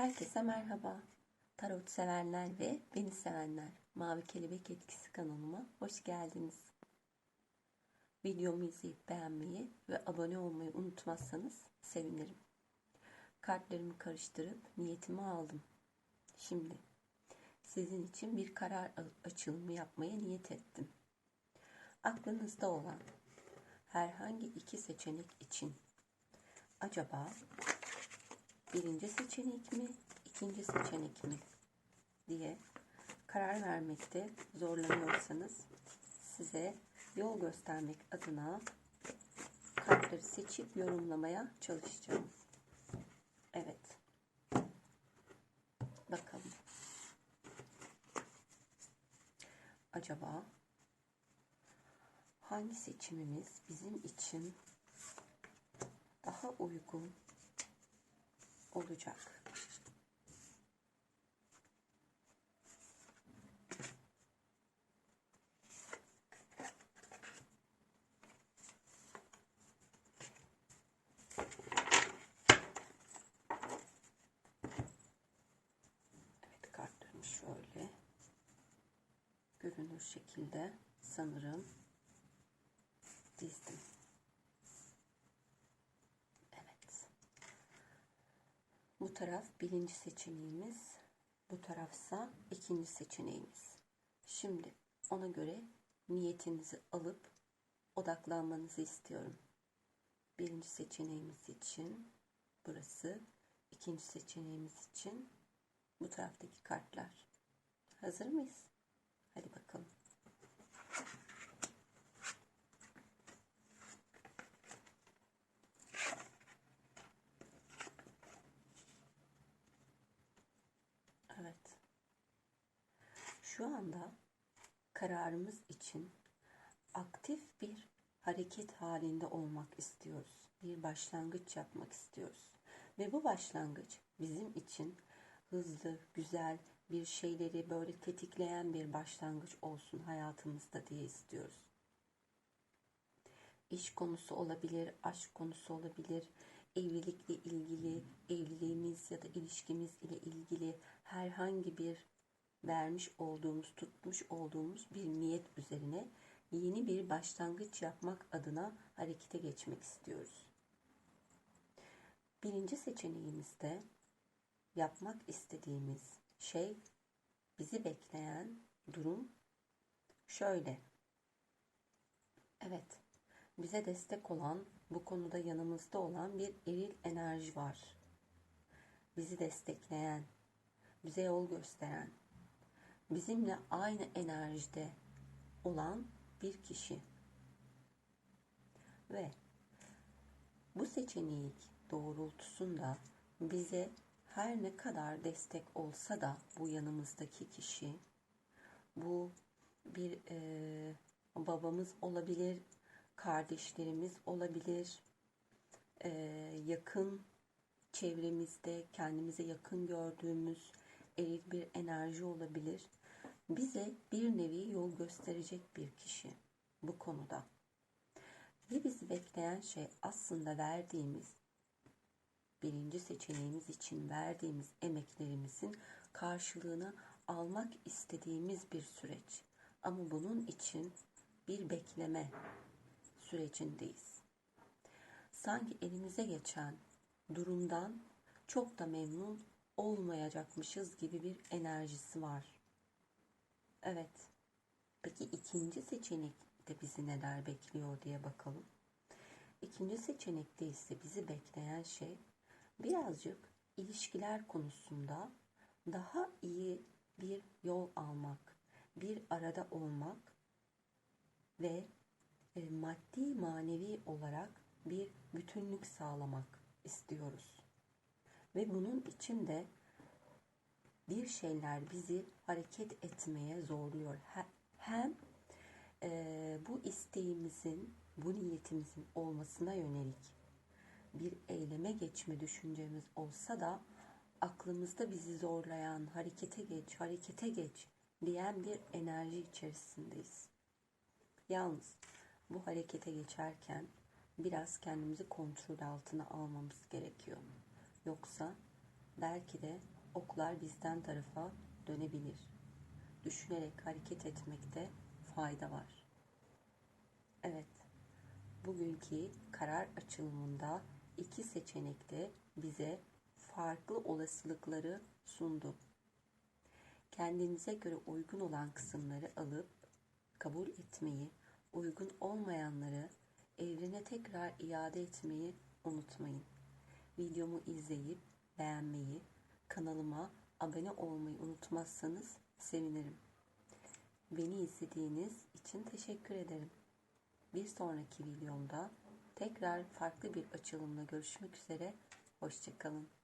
Herkese merhaba. Tarot sevenler ve beni sevenler. Mavi Kelebek Etkisi kanalıma hoş geldiniz. Videomu izleyip beğenmeyi ve abone olmayı unutmazsanız sevinirim. Kartlarımı karıştırıp niyetimi aldım. Şimdi sizin için bir karar açılımı yapmaya niyet ettim. Aklınızda olan herhangi iki seçenek için acaba birinci seçenek mi, ikinci seçenek mi diye karar vermekte zorlanıyorsanız size yol göstermek adına kartları seçip yorumlamaya çalışacağım. Evet. Bakalım. Acaba hangi seçimimiz bizim için daha uygun olacak. Evet kartlarım şöyle görünür şekilde sanırım dizdim. Bu taraf birinci seçeneğimiz. Bu tarafsa ikinci seçeneğimiz. Şimdi ona göre niyetinizi alıp odaklanmanızı istiyorum. Birinci seçeneğimiz için burası, ikinci seçeneğimiz için bu taraftaki kartlar. Hazır mıyız? Hadi bakalım. Evet. Şu anda kararımız için aktif bir hareket halinde olmak istiyoruz. Bir başlangıç yapmak istiyoruz. Ve bu başlangıç bizim için hızlı, güzel bir şeyleri böyle tetikleyen bir başlangıç olsun hayatımızda diye istiyoruz. İş konusu olabilir, aşk konusu olabilir, evlilikle ilgili, evliliğimiz ya da ilişkimiz ile ilgili herhangi bir vermiş olduğumuz, tutmuş olduğumuz bir niyet üzerine yeni bir başlangıç yapmak adına harekete geçmek istiyoruz. Birinci seçeneğimizde yapmak istediğimiz şey bizi bekleyen durum şöyle. Evet, bize destek olan, bu konuda yanımızda olan bir eril enerji var. Bizi destekleyen, bize yol gösteren, bizimle aynı enerjide olan bir kişi. Ve bu seçeneği doğrultusunda bize her ne kadar destek olsa da bu yanımızdaki kişi, bu bir e, babamız olabilir, kardeşlerimiz olabilir, ee, yakın çevremizde kendimize yakın gördüğümüz eril bir enerji olabilir. Bize bir nevi yol gösterecek bir kişi bu konuda. Ve bizi bekleyen şey aslında verdiğimiz birinci seçeneğimiz için verdiğimiz emeklerimizin karşılığını almak istediğimiz bir süreç. Ama bunun için bir bekleme sürecindeyiz. Sanki elimize geçen durumdan çok da memnun olmayacakmışız gibi bir enerjisi var. Evet. Peki ikinci seçenekte bizi neler bekliyor diye bakalım. İkinci seçenekte ise bizi bekleyen şey birazcık ilişkiler konusunda daha iyi bir yol almak, bir arada olmak ve e, maddi manevi olarak bir bütünlük sağlamak istiyoruz. Ve bunun için de bir şeyler bizi hareket etmeye zorluyor. Hem e, bu isteğimizin, bu niyetimizin olmasına yönelik bir eyleme geçme düşüncemiz olsa da aklımızda bizi zorlayan, harekete geç, harekete geç diyen bir enerji içerisindeyiz. Yalnız bu harekete geçerken biraz kendimizi kontrol altına almamız gerekiyor. Yoksa belki de oklar bizden tarafa dönebilir. Düşünerek hareket etmekte fayda var. Evet, bugünkü karar açılımında iki seçenek de bize farklı olasılıkları sundu. Kendinize göre uygun olan kısımları alıp kabul etmeyi, uygun olmayanları evrene tekrar iade etmeyi unutmayın. Videomu izleyip beğenmeyi, kanalıma abone olmayı unutmazsanız sevinirim. Beni izlediğiniz için teşekkür ederim. Bir sonraki videomda tekrar farklı bir açılımla görüşmek üzere. Hoşçakalın.